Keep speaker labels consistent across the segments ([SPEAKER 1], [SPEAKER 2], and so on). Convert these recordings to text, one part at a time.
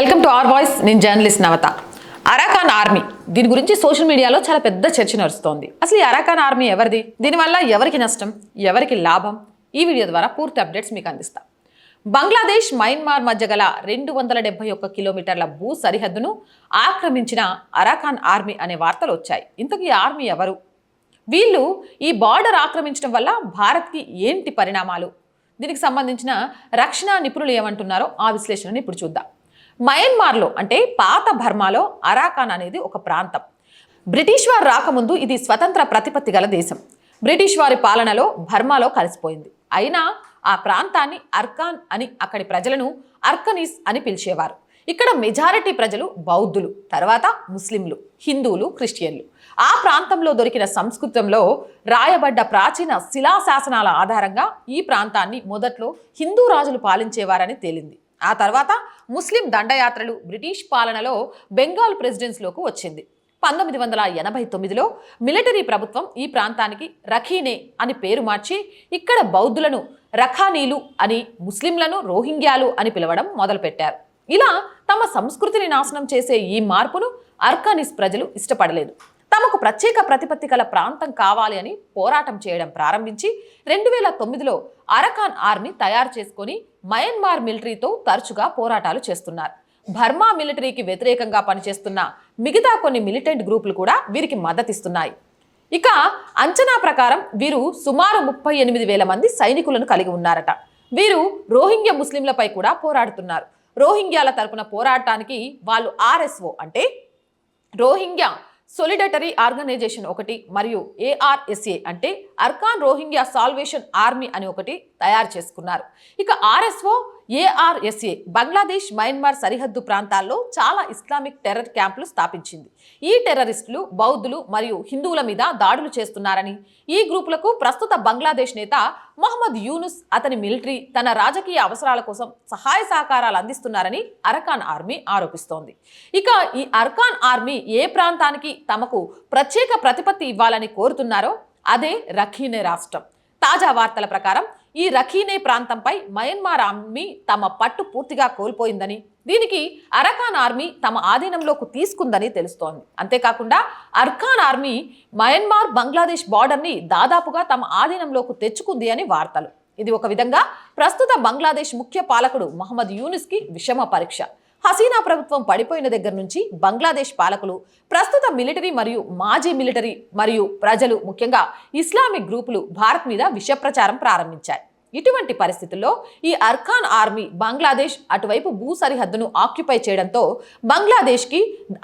[SPEAKER 1] Welcome to R voice. నేను journalist నవత. Arakan Army. దీని గురించి సోషల్ మీడియాలో చాలా పెద్ద చర్చ నడుస్తోంది. అసలు ఈ అరాకాన్ ఆర్మీ ఎవరిది? దీనివల్ల ఎవరికి నష్టం? ఎవరికి లాభం? ఈ వీడియో ద్వారా పూర్తి అప్డేట్స్ మీకు అందిస్తా. బంగ్లాదేశ్ మయన్మార్ మధ్య గల రెండు వందల డెబ్బై ఒక్క కిలోమీటర్ల భూ సరిహద్దును ఆక్రమించిన అరాకాన్ ఆర్మీ అనే వార్తలు వచ్చాయి. ఇంతకీ ఈ ఆర్మీ ఎవరు? వీళ్ళు ఈ బార్డర్ ఆక్రమించడం వల్ల భారత్కి ఏంటి పరిణామాలు? దీనికి సంబంధించిన రక్షణ నిపుణులు ఏమంటున్నారో ఆ విశ్లేషణని ఇప్పుడు చూద్దాం. మయన్మార్లో అంటే పాత బర్మాలో అరాకాన్ అనేది ఒక ప్రాంతం. బ్రిటిష్ వారు రాకముందు ఇది స్వతంత్ర ప్రతిపత్తి గల దేశం. బ్రిటిష్ వారి పాలనలో బర్మాలో కలిసిపోయింది. అయినా ఆ ప్రాంతాన్ని అర్కాన్ అని అక్కడి ప్రజలను అర్కనీస్ అని పిలిచేవారు. ఇక్కడ మెజారిటీ ప్రజలు బౌద్ధులు తర్వాత ముస్లింలు హిందువులు క్రిస్టియన్లు. ఆ ప్రాంతంలో దొరికిన సంస్కృతంలో రాయబడ్డ ప్రాచీన శిలాశాసనాల ఆధారంగా ఈ ప్రాంతాన్ని మొదట్లో హిందూ రాజులు పాలించేవారని తేలింది. ఆ తర్వాత ముస్లిం దండయాత్రలు బ్రిటిష్ పాలనలో బెంగాల్ ప్రెసిడెన్సీలోకి వచ్చింది. పంతొమ్మిది వందల ఎనభై తొమ్మిదిలో మిలిటరీ ప్రభుత్వం ఈ ప్రాంతానికి రఖీనే అని పేరు మార్చి ఇక్కడ బౌద్ధులను రఖానీలు అని ముస్లింలను రోహింగ్యాలు అని పిలవడం మొదలుపెట్టారు. ఇలా తమ సంస్కృతిని నాశనం చేసే ఈ మార్పును అర్కానిస్ ప్రజలు ఇష్టపడలేదు. తమకు ప్రత్యేక ప్రతిపత్తి గల ప్రాంతం కావాలి అని పోరాటం చేయడం ప్రారంభించి రెండు వేల తొమ్మిదిలో అరకాన్ ఆర్మీ తయారు చేసుకొని మయన్మార్ మిలిటరీతో తరచుగా పోరాటాలు చేస్తున్నారు. బర్మా మిలిటరీకి వ్యతిరేకంగా పనిచేస్తున్న మిగతా కొన్ని మిలిటెంట్ గ్రూపులు కూడా వీరికి మద్దతిస్తున్నాయి. ఇక అంచనా ప్రకారం వీరు సుమారు ముప్పై ఎనిమిది వేల మంది సైనికులను కలిగి ఉన్నారట. వీరు రోహింగ్య ముస్లింలపై కూడా పోరాడుతున్నారు. రోహింగ్యాల తరపున పోరాటానికి వాళ్ళు ఆర్ఎస్ఓ అంటే రోహింగ్యా సొలిడటరీ ఆర్గనైజేషన్ ఒకటి మరియు ఏఆర్ఎస్ఏ అంటే అర్కాన్ రోహింగ్యా సాల్వేషన్ ఆర్మీ అని ఒకటి తయారు చేసుకున్నారు. ఇక ఆర్ఎస్ఓ ఏఆర్ఎస్ఏ బంగ్లాదేశ్ మయన్మార్ సరిహద్దు ప్రాంతాల్లో చాలా ఇస్లామిక్ టెర్రర్ క్యాంపులు స్థాపించింది. ఈ టెర్రరిస్టులు బౌద్ధులు మరియు హిందువుల మీద దాడులు చేస్తున్నారని ఈ గ్రూపులకు ప్రస్తుత బంగ్లాదేశ్ నేత మహమ్మద్ యూనుస్ అతని మిలిటరీ తన రాజకీయ అవసరాల కోసం సహాయ సహకారాలు అందిస్తున్నారని అరకాన్ ఆర్మీ ఆరోపిస్తోంది. ఇక ఈ అర్కాన్ ఆర్మీ ఏ ప్రాంతానికి తమకు ప్రత్యేక ప్రతిపత్తి ఇవ్వాలని కోరుతున్నారో అదే రఖీనే రాష్ట్రం. తాజా వార్తల ప్రకారం ఈ రఖీనే ప్రాంతంపై మయన్మార్ ఆర్మీ తమ పట్టు పూర్తిగా కోల్పోయిందని దీనికి అరకాన్ ఆర్మీ తమ ఆధీనంలోకి తీసుకుందని తెలుస్తోంది. అంతేకాకుండా అర్కాన్ ఆర్మీ మయన్మార్ బంగ్లాదేశ్ బార్డర్ని దాదాపుగా తమ ఆధీనంలోకి తెచ్చుకుంది అని వార్తలు. ఇది ఒక విధంగా ప్రస్తుత బంగ్లాదేశ్ ముఖ్య పాలకుడు మహమ్మద్ యూనిస్కి విషమ పరీక్ష. హసీనా ప్రభుత్వం పడిపోయిన దగ్గర నుంచి బంగ్లాదేశ్ పాలకులు ప్రస్తుత మిలిటరీ మరియు మాజీ మిలిటరీ మరియు ప్రజలు ముఖ్యంగా ఇస్లామిక్ గ్రూపులు భారత్ మీద విషప్రచారం ప్రారంభించాయి. ఇటువంటి పరిస్థితుల్లో ఈ అర్కాన్ ఆర్మీ బంగ్లాదేశ్ అటువైపు భూ సరిహద్దును ఆక్యుపై చేయడంతో బంగ్లాదేశ్కి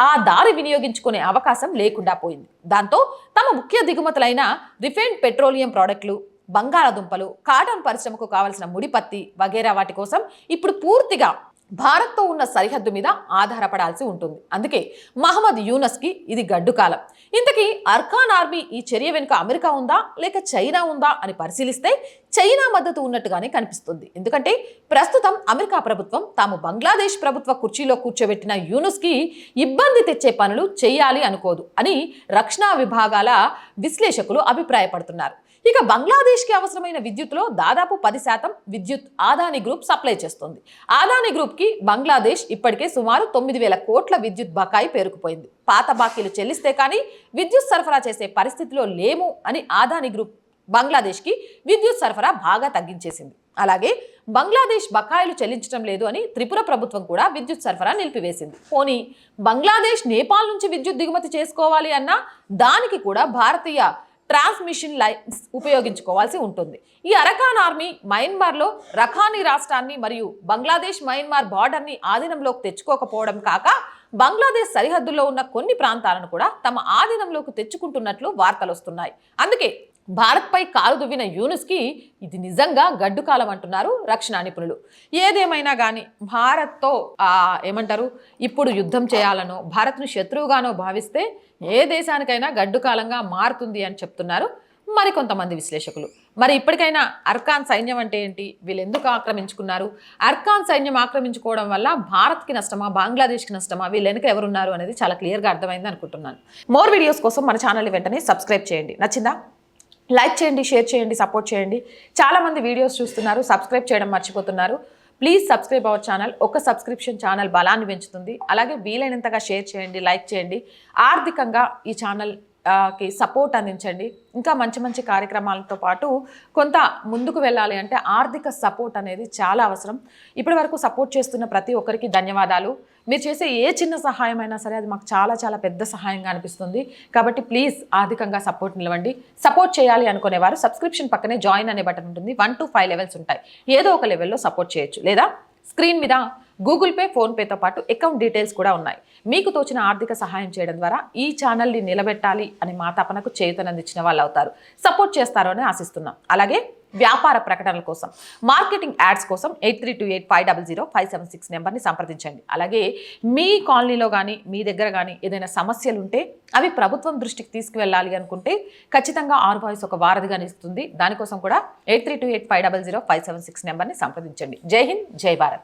[SPEAKER 1] ఆ దారి వినియోగించుకునే అవకాశం లేకుండా పోయింది. దాంతో తమ ముఖ్య దిగుమతులైన రిఫైన్డ్ పెట్రోలియం ప్రోడక్ట్లు బంగాళాదుంపలు కాటన్ పరిశ్రమకు కావలసిన ముడిపత్తి వగేరా వాటి కోసం ఇప్పుడు పూర్తిగా భారత్తో ఉన్న సరిహద్దు మీద ఆధారపడాల్సి ఉంటుంది. అందుకే మహమ్మద్ యూనస్కి ఇది గడ్డు కాలం. ఇంతకీ అర్కాన్ ఆర్మీ ఈ చర్య వెనుక అమెరికా ఉందా? లేక చైనా ఉందా? అని పరిశీలిస్తే చైనా మద్దతు ఉన్నట్టుగానే కనిపిస్తుంది. ఎందుకంటే ప్రస్తుతం అమెరికా ప్రభుత్వం తాము బంగ్లాదేశ్ ప్రభుత్వ కుర్చీలో కూర్చోబెట్టిన యూనుస్కి ఇబ్బంది తెచ్చే పనులు చేయాలి అనుకోదు అని రక్షణ విభాగాల విశ్లేషకులు అభిప్రాయపడుతున్నారు. ఇక బంగ్లాదేశ్కి అవసరమైన విద్యుత్లో దాదాపు పది శాతం విద్యుత్ ఆదాని గ్రూప్ సప్లై చేస్తుంది. ఆదాని గ్రూప్కి బంగ్లాదేశ్ ఇప్పటికే సుమారు తొమ్మిది వేల కోట్ల విద్యుత్ బకాయి పేరుకుపోయింది. పాత బాకీలు చెల్లిస్తే కానీ విద్యుత్ సరఫరా చేసే పరిస్థితిలో లేము అని ఆదాని గ్రూప్ బంగ్లాదేశ్కి విద్యుత్ సరఫరా బాగా తగ్గించేసింది. అలాగే బంగ్లాదేశ్ బకాయిలు చెల్లించడం లేదు అని త్రిపుర ప్రభుత్వం కూడా విద్యుత్ సరఫరా నిలిపివేసింది. పోనీ బంగ్లాదేశ్ నేపాల్ నుంచి విద్యుత్ దిగుమతి చేసుకోవాలి అన్నా దానికి కూడా భారతీయ ట్రాన్స్మిషన్ లైన్స్ ఉపయోగించుకోవాల్సి ఉంటుంది. ఈ అరకాన్ ఆర్మీ మయన్మార్లో రఖానీ రాష్ట్రాన్ని మరియు బంగ్లాదేశ్ మయన్మార్ బార్డర్ని ఆధీనంలోకి తెచ్చుకోకపోవడం కాక బంగ్లాదేశ్ సరిహద్దుల్లో ఉన్న కొన్ని ప్రాంతాలను కూడా తమ ఆధీనంలోకి తెచ్చుకుంటున్నట్లు వార్తలు వస్తున్నాయి అందుకే భారత్పై కాలు దువ్విన యూనుస్కి ఇది నిజంగా గడ్డు కాలం అంటున్నారు రక్షణ నిపుణులు. ఏదేమైనా కానీ భారత్తో ఏమంటారు ఇప్పుడు యుద్ధం చేయాలనో భారత్ను శత్రువుగానో భావిస్తే ఏ దేశానికైనా గడ్డు కాలంగా మారుతుంది అని చెప్తున్నారు మరికొంతమంది విశ్లేషకులు. మరి ఇప్పటికైనా అర్కాన్ సైన్యం అంటే ఏంటి? వీళ్ళు ఎందుకు ఆక్రమించుకున్నారు? అర్కాన్ సైన్యం ఆక్రమించుకోవడం వల్ల భారత్కి నష్టమా బంగ్లాదేశ్కి నష్టమా వీళ్ళు వెనుక ఎవరున్నారు అనేది చాలా క్లియర్గా అర్థమైంది అనుకుంటున్నాను. మోర్ వీడియోస్ కోసం మన ఛానల్ వెంటనే సబ్స్క్రైబ్ చేయండి. నచ్చిందా? లైక్ చేయండి షేర్ చేయండి సపోర్ట్ చేయండి. చాలామంది వీడియోస్ చూస్తున్నారు సబ్స్క్రైబ్ చేయడం మర్చిపోతున్నారు. Please subscribe our channel. ఒక సబ్స్క్రిప్షన్ ఛానల్ బలాన్ని పెంచుతుంది. అలాగే వీలైనంతగా షేర్ చేయండి లైక్ చేయండి. ఆర్థికంగా ఈ ఛానల్ కి సపోర్ట్ అందించండి. ఇంకా మంచి మంచి కార్యక్రమాలతో పాటు కొంత ముందుకు వెళ్ళాలి అంటే ఆర్థిక సపోర్ట్ అనేది చాలా అవసరం. ఇప్పటి వరకు సపోర్ట్ చేస్తున్న ప్రతి ఒక్కరికి ధన్యవాదాలు. మీరు చేసే ఏ చిన్న సహాయం అయినా సరే అది మాకు చాలా చాలా పెద్ద సహాయంగా అనిపిస్తుంది. కాబట్టి ప్లీజ్ ఆర్థికంగా సపోర్ట్ నిలవండి. సపోర్ట్ చేయాలి అనుకునేవారు సబ్స్క్రిప్షన్ పక్కనే జాయిన్ అనే బటన్ ఉంటుంది. వన్ టు ఫైవ్ లెవెల్స్ ఉంటాయి. ఏదో ఒక లెవెల్లో సపోర్ట్ చేయొచ్చు. లేదా స్క్రీన్ మీద గూగుల్ పే ఫోన్పేతో పాటు అకౌంట్ డీటెయిల్స్ కూడా ఉన్నాయి. మీకు తోచిన ఆర్థిక సహాయం చేయడం ద్వారా ఈ ఛానల్ని నిలబెట్టాలి అని మా తపనకు చేయుతనందించిన వాళ్ళు అవుతారు సపోర్ట్ చేస్తారు ఆశిస్తున్నాం. అలాగే వ్యాపార ప్రకటనల కోసం. మార్కెటింగ్ యాడ్స్ కోసం eight three two eight five double zero five seven six నెంబర్ని సంప్రదించండి. అలాగే మీ కాలనీలో కానీ మీ దగ్గర కానీ ఏదైనా సమస్యలు ఉంటే అవి ప్రభుత్వం దృష్టికి తీసుకువెళ్ళాలి అనుకుంటే ఖచ్చితంగా ఆర్ వాయిస్ ఒక వారధిగా ఇస్తుంది దానికోసం కూడా eight three two eight five double zero five seven six నెంబర్ని సంప్రదించండి. జై హింద్ జై భారత్.